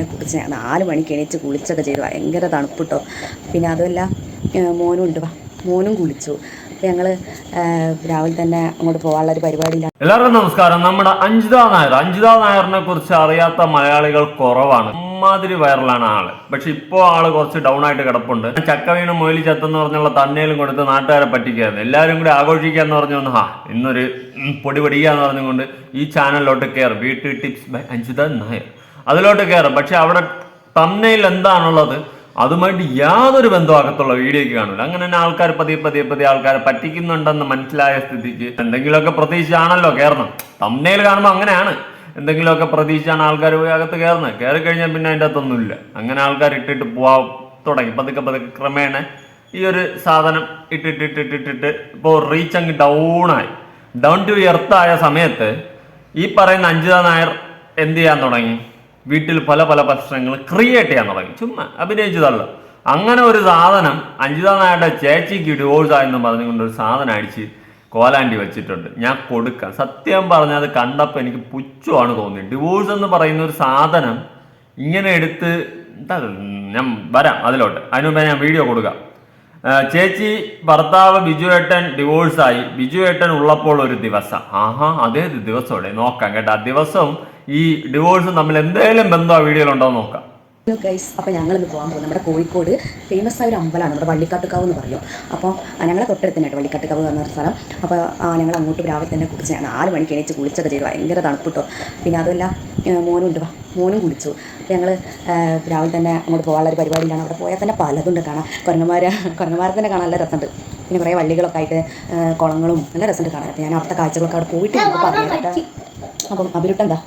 തന്നെ കുറിച്ച് ഞാൻ നാല് മണിക്ക് എണീച്ച് കുളിച്ചൊക്കെ ചെയ്തു. ഭയങ്കര തണുപ്പിട്ടോ. പിന്നെ അതുമല്ല മോനും ഉണ്ട്. വാ മോനും കുളിച്ചു. അപ്പം ഞങ്ങൾ രാവിലെ തന്നെ അങ്ങോട്ട് പോകാനുള്ള ഒരു പരിപാടിയിലാണ്. എല്ലാവർക്കും നമസ്കാരം. നമ്മുടെ അഞ്ജിത നായർ. അഞ്ജിത നായറിനെ കുറിച്ച് അറിയാത്ത മലയാളികൾ കുറവാണ്. അമ്മാതിരി വൈറലാണ് ആൾ. പക്ഷെ ഇപ്പോ ആൾ കുറച്ച് ഡൗൺ ആയിട്ട് കിടപ്പുണ്ട്. ചക്ക വീണ് മൊയിലി ചത്തെന്ന് പറഞ്ഞുള്ള തന്നേലും കൊടുത്ത് നാട്ടുകാരെ പറ്റിക്കായിരുന്നു. എല്ലാവരും കൂടി ആഘോഷിക്കാന്ന് പറഞ്ഞു ഹാ ഇന്നൊരു പൊടി പൊടിയാന്ന് പറഞ്ഞുകൊണ്ട് ഈ ചാനലിലോട്ട് കയറി വീട്ടിൽ ടിപ്സ് ബൈ അഞ്ജിത നായർ. അതിലോട്ട് കയറും. പക്ഷെ അവിടെ തന്നയിൽ എന്താണുള്ളത് അതുമായിട്ട് യാതൊരു ബന്ധമാകത്തുള്ള വീഡിയോയ്ക്ക് കാണില്ല. അങ്ങനെ തന്നെ ആൾക്കാർ പതിയെ പതിയെ പതിയെ ആൾക്കാരെ പറ്റിക്കുന്നുണ്ടെന്ന് മനസ്സിലായ സ്ഥിതിക്ക് എന്തെങ്കിലുമൊക്കെ പ്രതീക്ഷിച്ചാണല്ലോ കയറണം തമ്മനയിൽ കാണുമ്പോൾ അങ്ങനെയാണ്. എന്തെങ്കിലുമൊക്കെ പ്രതീക്ഷിച്ചാണ് ആൾക്കാർ പോയി അകത്ത് കയറുന്നത്. കയറി കഴിഞ്ഞാൽ പിന്നെ അതിന്റെ അകത്തൊന്നുമില്ല. അങ്ങനെ ആൾക്കാർ ഇട്ടിട്ട് പോവാ തുടങ്ങി. പതുക്കെ പതുക്കെ ക്രമേണ ഈ ഒരു സാധനം ഇട്ടിട്ടിട്ടിട്ടിട്ടിട്ട് ഇപ്പോൾ റീച്ച് അങ്ങ് ഡൗൺ ആയി. ഡൗൺ ടു എർത്ത് ആയ സമയത്ത് ഈ പറയുന്ന അഞ്ജിത നായർ എന്ത് ചെയ്യാൻ തുടങ്ങി? വീട്ടിൽ പല പല പ്രശ്നങ്ങൾ ക്രിയേറ്റ് ചെയ്യാൻ തുടങ്ങി ചുമ്മാ അഭിനയിച്ചതല്ല. അങ്ങനെ ഒരു സാധനം അഞ്ജിത നായരുടെ ചേച്ചിക്ക് ഡിവോഴ്സ് ആയെന്ന് പറഞ്ഞുകൊണ്ട് ഒരു സാധനം അടിച്ച് കോലാണ്ടി വെച്ചിട്ടുണ്ട്. ഞാൻ കൊടുക്കാം. സത്യം പറഞ്ഞത് കണ്ടപ്പോൾ എനിക്ക് പുച്ഛമാണ് തോന്നിയത്. ഡിവോഴ്സ് എന്ന് പറയുന്ന ഒരു സാധനം ഇങ്ങനെ എടുത്ത് എന്താ ഞാൻ വരാം അതിലോട്ട്. അതിനു ഞാൻ വീഡിയോ കൊടുക്കാം. ചേച്ചി ഭർത്താവ് ബിജു ഏട്ടൻ ഡിവോഴ്സായി ബിജു ഏട്ടൻ ഉള്ളപ്പോൾ ഒരു ദിവസം. ആഹാ അതേ ദിവസോടെ? നോക്കാം കേട്ടോ. ആ ദിവസവും ഈ ഡിവോഴ്സും തമ്മിൽ എന്തെങ്കിലും ബന്ധം ആ വീഡിയോയിലുണ്ടോ എന്ന് നോക്കാം. ഹലോ ഗൈസ് അപ്പോൾ ഞങ്ങളിന്ന് പോകാൻ പോകുന്നത് നമ്മുടെ കോഴിക്കോട് ഫേമസ് ആയ ഒരു അമ്പലമാണ് നമ്മുടെ വള്ളിക്കാട്ടുകാവ് എന്ന് പറയും. അപ്പോൾ ഞങ്ങളെ തൊട്ടടുത്ത് തന്നെയായിട്ട് വള്ളിക്കാട്ടുകാവ് എന്ന പറഞ്ഞ സ്ഥലം. അപ്പോൾ ആ, ഞങ്ങൾ അങ്ങോട്ട് രാവിലെ തന്നെ കുളിച്ച് ഞാൻ നാല് മണിക്ക് എണീച്ച് കുളിച്ചൊക്കെ ചെയ്തു. ഭയങ്കര തണുപ്പിട്ടോ. പിന്നെ അതുമല്ല മോനുണ്ട് മോനും ഉണ്ട് വാ മോനും കുളിച്ചു. അപ്പോൾ ഞങ്ങൾ രാവിലെ തന്നെ അങ്ങോട്ട് പോകാനുള്ള ഒരു പരിപാടിയിലാണ്. അവിടെ പോയാൽ തന്നെ പലതുണ്ട് കാണാം കുരങ്ങന്മാരെ കുരങ്ങന്മാരെ തന്നെ കാണാൻ നല്ല രസമുണ്ട്. പിന്നെ കുറേ വള്ളികളൊക്കെ ആയിട്ട് കുളങ്ങളും നല്ല രസമുണ്ട് കാണാൻ. അപ്പോൾ ഞാൻ അവിടുത്തെ കാഴ്ചകളൊക്കെ അവിടെ പോയിട്ട് പറഞ്ഞു അപ്പം അഭിരുട്ടെന്താ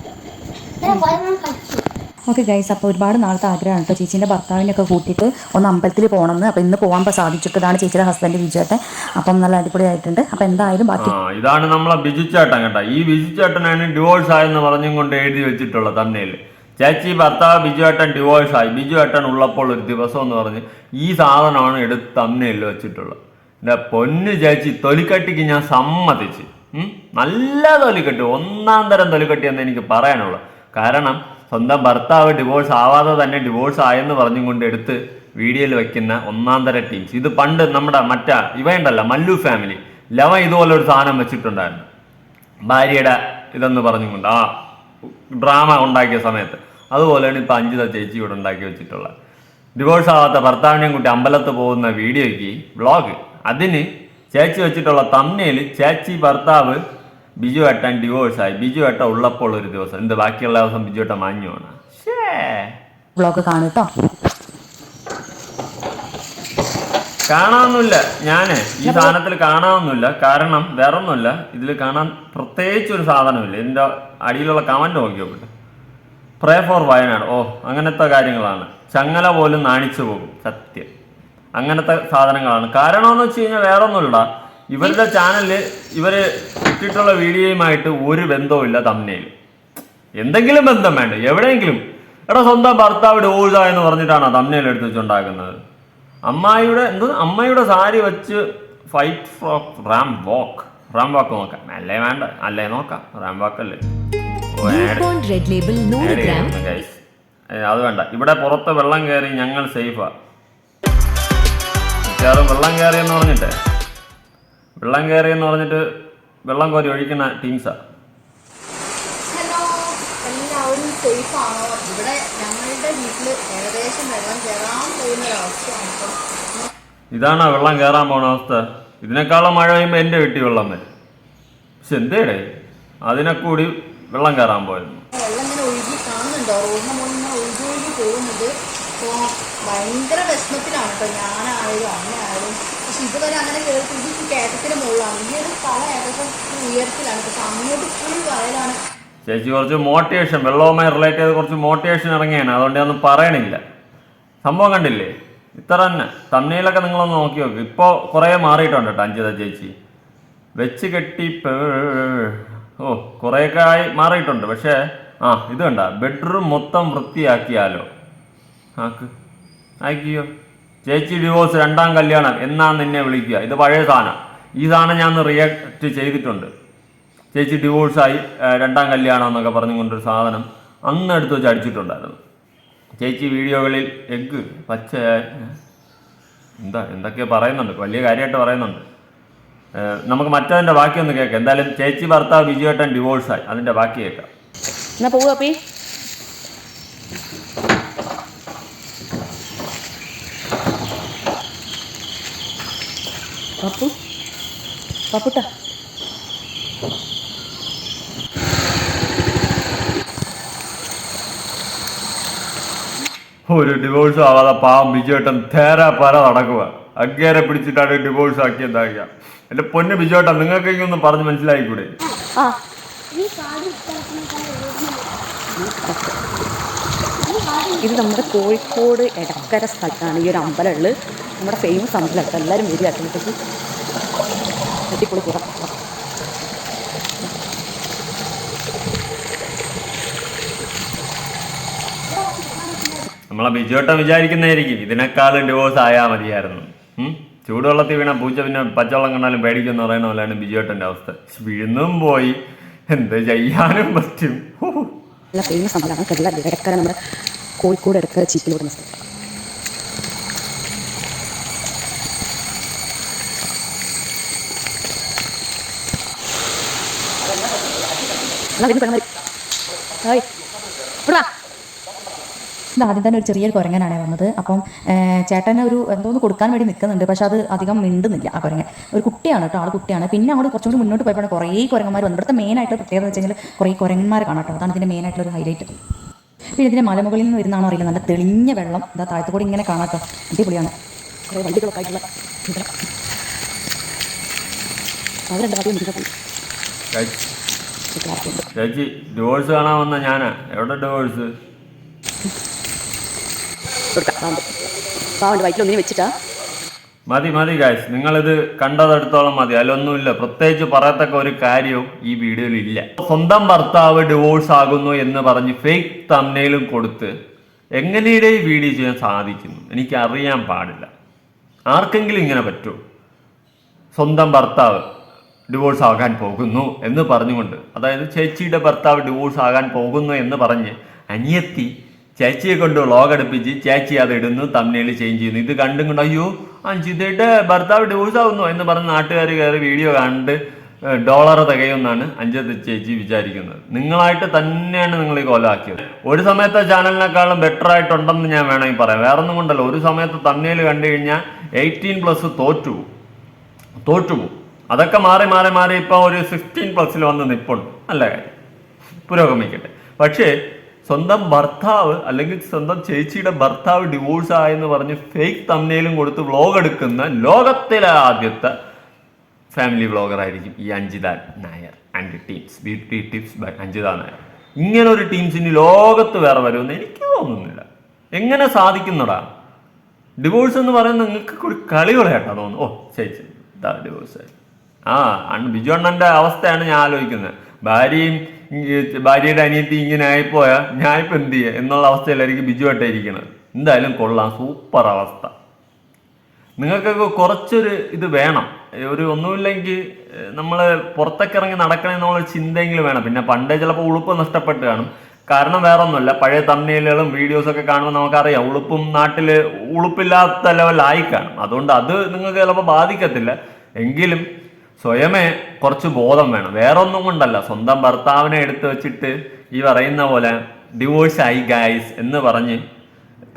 ഓക്കെ ഗൈസ് അപ്പോൾ ഒരുപാട് നാളത്തെ ആഗ്രഹമാണ് കേട്ടോ. ചേച്ചീന്റെ ഭർത്താവിനൊക്കെ കൂട്ടിയിട്ട് ഒന്ന് അമ്പലത്തിൽ പോകണമെന്ന്. അപ്പോൾ ഇന്ന് പോകാൻ സാധിച്ചിട്ട് ഇതാണ് ചേച്ചിയുടെ ഹസ്ബൻഡ് വിജയേട്ടൻ. അപ്പം നല്ല അടിപൊളിയായിട്ടുണ്ട്. അപ്പോൾ എന്തായാലും ബാക്കി ഇതാണ് നമ്മളെ ബിജു ചേട്ടൻ കേട്ടോ. ഈ ബിജു ചേട്ടനാണ് ഡിവോഴ്സ് ആയെന്ന് പറഞ്ഞും കൊണ്ട് എഴുതി വെച്ചിട്ടുള്ള തന്നെയിൽ ചേച്ചി ഭർത്താവ് ബിജു ഏട്ടൻ ഡിവോഴ്സ് ആയി. ബിജു ഏട്ടൻ ഉള്ളപ്പോൾ ഒരു ദിവസം എന്ന് പറഞ്ഞ് ഈ സാധനമാണ് എടുത്ത് തന്നെയിൽ വെച്ചിട്ടുള്ളത്. എന്റെ പൊന്ന് ചേച്ചി തൊലിക്കട്ടിക്ക് ഞാൻ സമ്മതിച്ച്. നല്ല തൊലിക്കെട്ടി. ഒന്നാം തരം തൊലിക്കെട്ടി എന്ന് എനിക്ക് പറയാനുള്ളൂ കാരണം സ്വന്തം ഭർത്താവ് ഡിവോഴ്സ് ആവാതെ തന്നെ ഡിവോഴ്സ് ആയെന്ന് പറഞ്ഞും കൊണ്ട് എടുത്ത് വീഡിയോയിൽ വെക്കുന്ന ഒന്നാം തര ടീംസ് ഇത് പണ്ട് നമ്മുടെ മറ്റാ ഇവയുണ്ടല്ല മല്ലു ഫാമിലി ലവ ഇതുപോലെ ഒരു സാധനം വെച്ചിട്ടുണ്ടായിരുന്നു. ഭാര്യയുടെ ഇതെന്ന് പറഞ്ഞുകൊണ്ട് ആ ഡ്രാമ ഉണ്ടാക്കിയ സമയത്ത്. അതുപോലെയാണ് ഇപ്പം അഞ്ചിത ചേച്ചി ഇവിടെ ഉണ്ടാക്കി വെച്ചിട്ടുള്ളത്. ഡിവോഴ്സ് ആവാത്ത ഭർത്താവിനെയും കൂട്ടി അമ്പലത്ത് പോകുന്ന വീഡിയോയ്ക്ക് വ്ളോഗ് അതിന് ചേച്ചി വെച്ചിട്ടുള്ള തമ്മയിൽ ചേച്ചി ഭർത്താവ് ബിജു ഏട്ടൻ ഡിവോഴ്സ് ആയി. ബിജു ഏട്ടൻ ഉള്ളപ്പോൾ ഒരു ദിവസം. എന്ത് ബാക്കിയുള്ള ദിവസം ബിജു ഏട്ടൻ മാഞ്ഞുമാണ് കാണട്ടോ വ്ളോഗ് കാണും കേട്ടോ കാണാനൊന്നുമില്ല. ഞാൻ ഈ സാധനത്തിൽ കാണാമെന്നില്ല കാരണം വേറെ ഒന്നുമില്ല ഇതിൽ കാണാൻ പ്രത്യേകിച്ച് ഒരു സാധനമില്ല ഇതിന്റെ അടിയിലുള്ള കമന്റ് നോക്കിയോട്ടെ പ്രേ ഫോർ വയനാട്. ഓ അങ്ങനത്തെ കാര്യങ്ങളാണ്. ചങ്ങല പോലും നാണിച്ചു പോകും. സത്യം. അങ്ങനത്തെ സാധനങ്ങളാണ്. കാരണം എന്ന് വെച്ച് കഴിഞ്ഞാൽ വേറെ ഒന്നുമില്ല ഇവരുടെ ചാനലിൽ ഇവർ ഇട്ടിട്ടുള്ള വീഡിയോയുമായിട്ട് ഒരു ബന്ധവും ഇല്ല തമ്മിൽ എന്തെങ്കിലും ബന്ധം വേണ്ട? എവിടെയെങ്കിലും. എടാ സ്വന്തം ഭർത്താവ് ഡോഴ്സ എന്ന് പറഞ്ഞിട്ടാണോ തമ്മിൽ എടുത്ത് വെച്ചുണ്ടാക്കുന്നത്? അമ്മായിയുടെ എന്തോ അമ്മയുടെ സാരി വെച്ച് ഫൈറ്റ് ഫ്രോ റാം വാക്ക് റാം വാക്ക് നോക്കാം. അല്ലേ വേണ്ട. അല്ലേ നോക്കാം. റാം വാക്ക് അല്ലേ? ഓ, ആഡ്. ഗ്ലൂക്കോൺ റെഡ് ലേബിൾ നൂറ് ആഡ് ഗ്രാം ചെയ്യണം, അത് വേണ്ട. ഇവിടെ പുറത്ത് വെള്ളം കയറി ഞങ്ങൾ സേഫാ വെള്ളം കയറി എന്ന് പറഞ്ഞിട്ട്. വെള്ളം കയറി എന്ന് പറഞ്ഞിട്ട് വെള്ളം കോരി ഒഴിക്കുന്ന ടീംസാ ഹലോ എല്ലാവരും സേഫ് ആണോ? ഇവിടെ ഞങ്ങളുടെ വീട്ടിൽ ഏകദേശം വെള്ളം കയറാൻ പോകുന്ന ഒരവസ്ഥയാണ് ഇപ്പം. ഇതാണോ വെള്ളം കയറാൻ പോണ അവസ്ഥ? ഇതിനേക്കാളും മഴ പെയ്യുമ്പോൾ എന്റെ വീട്ടിൽ വെള്ളം വരും. പക്ഷെ എന്തേടെ? അതിനെ കൂടി വെള്ളം കയറാൻ പോയിരുന്നു. വെള്ളം ഇങ്ങനെ ഒഴുകി കാണുന്നുണ്ടോ? റോഡിന് മുകളിൽ ഇങ്ങനെ ഒഴുകി ഒഴുകി പോകുന്നത്. അപ്പോൾ ഭയങ്കര വിഷമത്തിലാണ് കേട്ടോ. ഞാനായാലും അമ്മയായാലും ഇതുവരെ അങ്ങനെ കേൾക്കും ഇത് കയറ്റത്തിന് മുകളിലാണ്. ഈ ഒരു സ്ഥലം ഏകദേശം ഉയരത്തിലാണ്. പക്ഷെ അങ്ങോട്ട് ഫുൾ വയലാണ്. ചേച്ചി കുറച്ച് മോട്ടിവേഷൻ വെള്ളവുമായി റിലേറ്റ് ചെയ്ത് കുറച്ച് മോട്ടിവേഷൻ ഇറങ്ങിയാണ്. അതുകൊണ്ട് ഒന്നും പറയണില്ല. സംഭവം കണ്ടില്ലേ? ഇത്ര തന്നെ. തമ്മിലൊക്കെ നിങ്ങളൊന്ന് നോക്കി നോക്ക്. ഇപ്പോൾ കുറേ മാറിയിട്ടുണ്ട് കേട്ടോ അഞ്ചിത ചേച്ചി. വെച്ച് കെട്ടി ഓ കുറേയൊക്കെ ആയി മാറിയിട്ടുണ്ട്. പക്ഷേ ആ ഇത് കണ്ട. ബെഡ്റൂം മൊത്തം വൃത്തിയാക്കിയാലോ? ആക്ക്. ആക്കിയോ ചേച്ചി ഡിവോഴ്സ് രണ്ടാം കല്യാണം എന്നാണ് നിന്നെ വിളിക്കുക. ഇത് പഴയ സാധനം. ഈ സാധനം ഞാൻ റിയാക്ട് ചെയ്തിട്ടുണ്ട്. ചേച്ചി ഡിവോഴ്സായി രണ്ടാം കല്യാണം എന്നൊക്കെ പറഞ്ഞുകൊണ്ടൊരു സാധനം അന്ന് എടുത്ത് വെച്ച് അടിച്ചിട്ടുണ്ടായിരുന്നു. ചേച്ചി വീഡിയോകളിൽ എഗ്ഗ് പച്ച എന്താ എന്തൊക്കെയോ പറയുന്നുണ്ട്. വലിയ കാര്യമായിട്ട് പറയുന്നുണ്ട്. നമുക്ക് മറ്റതിന്റെ ബാക്കി ഒന്ന് കേൾക്കാം. എന്തായാലും ചേച്ചി ഭർത്താവ് വിജയേട്ടൻ ഡിവോഴ്സായി അതിന്റെ ബാക്കി കേൾക്കാം. എന്നാ പോവുക പപ്പു. പപ്പുട്ട. ഒരു ഡിവോഴ്സ് ആവാതെ പാവം ബിജുവേട്ടൻ തേരാ പര നടക്കുക. അങ്ങേരെ പിടിച്ചിട്ടാണ് ഡിവോഴ്സ് ആക്കിയതാക്കുക എന്റെ പൊന്ന് ബിജുവേട്ടൻ നിങ്ങൾക്ക് ഒന്ന് പറഞ്ഞ് മനസ്സിലായിക്കൂടെ? ഇത് നമ്മുടെ കോഴിക്കോട് എടക്കര സ്ഥലത്താണ് ഈ ഒരു അമ്പലമുള്ളത് നമ്മുടെ ഫേമസ് അമ്പലമാണ് എല്ലാവരും വരിക അതിനകത്തേക്ക് അടിപൊളി നമ്മളെ ബിജുവട്ടം വിചാരിക്കുന്നതായിരിക്കും. ഇതിനേക്കാളും ഡിവോഴ്സ് ആയാൽ മതിയായിരുന്നു. ചൂടുവെള്ളത്തിൽ വീണ പൂച്ച പിന്നെ പച്ചവെള്ളം കണ്ടാലും പേടിക്കുന്ന പറയുന്ന പോലെയാണ് ബിജുവട്ടന്റെ അവസ്ഥ. വീഴുന്നും പോയി. എന്ത് ചെയ്യാനും പറ്റും. കോഴിക്കോട് എടുക്കുക ചീപ്പിലോടുന്ന എന്നാ ഇവിടെ വാ. ഇത് ആദ്യം തന്നെ ഒരു ചെറിയൊരു കുരങ്ങനാണ് വന്നത്. അപ്പം ചേട്ടന് ഒരു എന്തോന്ന് കൊടുക്കാൻ വേണ്ടി നിൽക്കുന്നുണ്ട്. പക്ഷെ അത് അധികം മിണ്ടുന്നില്ല ആ കുരങ്ങൻ. ഒരു കുട്ടിയാണ് കേട്ടോ ആൾ കുട്ടിയാണ്. പിന്നെ അങ്ങോട്ട് കുറച്ചുകൂടി മുന്നോട്ട് പോയപ്പോൾ കുറേ കുരങ്ങന്മാർ വന്നു ഇവിടുത്തെ മെയിനായിട്ട് പ്രത്യേകത എന്ന് വെച്ച് കഴിഞ്ഞാൽ കുറേ കുരങ്ങന്മാർ കാണാം കേട്ടോ. അതാണ് ഇതിന്റെ മെയിനായിട്ടുള്ള ഒരു ഹൈലൈറ്റ് പിന്നെ ഇതിന്റെ മലമുകളിൽ നിന്ന് വരുന്നതാണോ അറിയില്ല. നല്ല തെളിഞ്ഞ വെള്ളം. ഇതാ താഴത്തു കൂടി ഇങ്ങനെ കാണാം കേട്ടോ. അടിപൊളിയാണ്. കുറേ വണ്ടികളൊക്കെ ആയിട്ടുള്ള. അവരെന്താ ആദ്യം ചേച്ചി ഡിവോഴ്സ് കാണാൻ വന്ന ഞാനാ. എവിടെ ഡിവോഴ്സ് വയറ്റിലൊന്നിനും വെച്ചിട്ടാ. മതി മതി ഗായ്സ് നിങ്ങളിത് കണ്ടതെടുത്തോളം മതി. അതിലൊന്നുമില്ല. പ്രത്യേകിച്ച് പറയത്തക്ക ഒരു കാര്യവും ഈ വീഡിയോയിൽ ഇല്ല. സ്വന്തം ഭർത്താവ് ഡിവോഴ്സ് ആകുന്നു എന്ന് പറഞ്ഞ് ഫേക്ക് തമ്മനയിലും കൊടുത്ത് എങ്ങനെയുടെ ഈ വീഡിയോ ചെയ്യാൻ സാധിക്കുന്നു? എനിക്ക് അറിയാൻ പാടില്ല. ആർക്കെങ്കിലും ഇങ്ങനെ പറ്റുമോ സ്വന്തം ഭർത്താവ്. ഡിവോഴ്സ് ആകാൻ പോകുന്നു എന്ന് പറഞ്ഞുകൊണ്ട് അതായത് ചേച്ചിയുടെ ഭർത്താവ് ഡിവോഴ്സ് ആകാൻ പോകുന്നു എന്ന് പറഞ്ഞ് അനിയത്തി ചേച്ചിയെ കൊണ്ട് വ്ളോഗ് അടുപ്പിച്ച് ചേച്ചി അത് ഇടുന്നു തമ്മിൽ ചേഞ്ച് ചെയ്യുന്നു. ഇത് കണ്ടും കൊണ്ട് അയ്യോ അഞ്ചിതയുടെ ഭർത്താവ് ഡിവോഴ്സ് ആവുന്നു എന്ന് പറഞ്ഞ് നാട്ടുകാർ കയറി വീഡിയോ കണ്ട് ഡോളർ തികയുമെന്നാണ് അഞ്ചത്തെ ചേച്ചി വിചാരിക്കുന്നത്. നിങ്ങളായിട്ട് തന്നെയാണ് നിങ്ങൾ ഈ കൊലാക്കിയത്. ഒരു സമയത്തെ ചാനലിനേക്കാളും ബെറ്റർ ആയിട്ടുണ്ടെന്ന് ഞാൻ വേണമെങ്കിൽ പറയാം. വേറൊന്നും കൊണ്ടല്ല ഒരു സമയത്ത് തമ്മിൽ കണ്ടു കഴിഞ്ഞാൽ എയ്റ്റീൻ പ്ലസ് തോറ്റു. പോകും തോറ്റുപോകും അതൊക്കെ മാറി മാറി മാറി ഇപ്പോൾ ഒരു സിക്സ്റ്റീൻ പ്ലസ്സിൽ വന്ന് നിൽപ്പുണ്ട് നല്ല കാര്യം. പുരോഗമിക്കട്ടെ. പക്ഷേ സ്വന്തം ഭർത്താവ് അല്ലെങ്കിൽ സ്വന്തം ചേച്ചിയുടെ ഭർത്താവ് ഡിവോഴ്സ് ആയെന്ന് പറഞ്ഞ് ഫേക്ക് തമ്മിലും കൊടുത്ത് വ്ലോഗ് എടുക്കുന്ന ലോകത്തിലെ ആദ്യത്തെ ഫാമിലി വ്ലോഗർ ആയിരിക്കും ഈ Anjitha Nair and teams beauty tips by Anjitha Nair. ഇങ്ങനെ ഒരു ടീംസിന് ലോകത്ത് വേറെ വരുമെന്ന് എനിക്ക് തോന്നുന്നില്ല. എങ്ങനെ സാധിക്കുന്നടാ? ഡിവോഴ്സ് എന്ന് പറയുന്നത് നിങ്ങൾക്ക് ഒരു കളി കളയാട്ടാ തോന്നുന്നു. ഓ ശരി ശരി. ഡിവോഴ്സ് ആയി. ആ ബിജു അണ്ണന്റെ അവസ്ഥയാണ് ഞാൻ ആലോചിക്കുന്നത്. ഭാര്യയും ഭാര്യയുടെ അനിയത്തി ഇങ്ങനെ ആയിപ്പോയാ ഞാൻ ഇപ്പൊ എന്ത് ചെയ്യുക എന്നുള്ള അവസ്ഥയിലായിരിക്കും ബിജു ആയിട്ടിരിക്കുന്നത് എന്തായാലും കൊള്ളാം സൂപ്പർ അവസ്ഥ. നിങ്ങൾക്കൊക്കെ കുറച്ചൊരു ഇത് വേണം. ഒരു ഒന്നുമില്ലെങ്കിൽ നമ്മൾ പുറത്തൊക്കെ ഇറങ്ങി നടക്കണം എന്നുള്ള ചിന്തയെങ്കിലും വേണം. പിന്നെ പണ്ടേ ചിലപ്പോൾ ഉളുപ്പ് നഷ്ടപ്പെട്ട് കാണും. കാരണം വേറെ ഒന്നുമില്ല പഴയ തമ്മിലുകളും വീഡിയോസൊക്കെ കാണുമ്പോൾ നമുക്കറിയാം ഉളുപ്പും നാട്ടിൽ ഉളുപ്പില്ലാത്ത ലെവലായി കാണും. അതുകൊണ്ട് അത് നിങ്ങൾക്ക് ചിലപ്പോൾ ബാധിക്കത്തില്ല. എങ്കിലും സ്വയമേ കുറച്ച് ബോധം വേണം. വേറെ ഒന്നും കൊണ്ടല്ല. സ്വന്തം ഭർത്താവിനെ എടുത്തു വെച്ചിട്ട് ഈ പറയുന്ന പോലെ ഡിവോഴ്സ് ആയി ഗായ്സ് എന്ന് പറഞ്ഞ്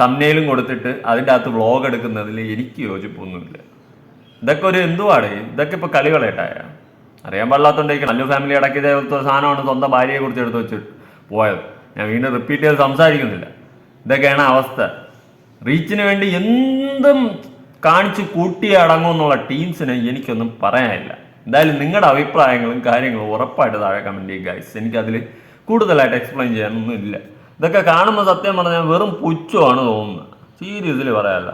തമ്മിലും കൊടുത്തിട്ട് അതിന്റെ അകത്ത് വ്ളോഗ് എടുക്കുന്നതിൽ എനിക്ക് യോജിപ്പൊന്നുമില്ല. ഇതൊക്കെ ഒരു എന്തുവാണ് ഇതൊക്കെ ഇപ്പൊ കളികളേട്ടായ. അറിയാൻ പാടില്ലാത്തതുകൊണ്ടേക്ക് നല്ല ഫാമിലി അടക്കിയ സാധനമാണ് സ്വന്തം ഭാര്യയെ കുറിച്ച് എടുത്ത് വെച്ച് പോയത്. ഞാൻ വീണ്ടും റിപ്പീറ്റ് ചെയ്ത് സംസാരിക്കുന്നില്ല. ഇതൊക്കെയാണ് അവസ്ഥ. റീച്ചിന് വേണ്ടി എന്തും കാണിച്ചു കൂട്ടി അടങ്ങുമെന്നുള്ള ടീംസിനെ എനിക്കൊന്നും പറയാനില്ല. എന്തായാലും നിങ്ങളുടെ അഭിപ്രായങ്ങളും കാര്യങ്ങളും ഉറപ്പായിട്ട് താഴെ കമന്റ് ചെയ്യുക ഗൈസ് എനിക്കതിൽ കൂടുതലായിട്ട് എക്സ്പ്ലെയിൻ ചെയ്യാനൊന്നും ഇല്ല ഇതൊക്കെ കാണുമ്പോൾ സത്യം പറഞ്ഞാൽ വെറും പുച്ഛമാണ് തോന്നുന്നത്. സീരിയസ്ലി പറയാമല്ല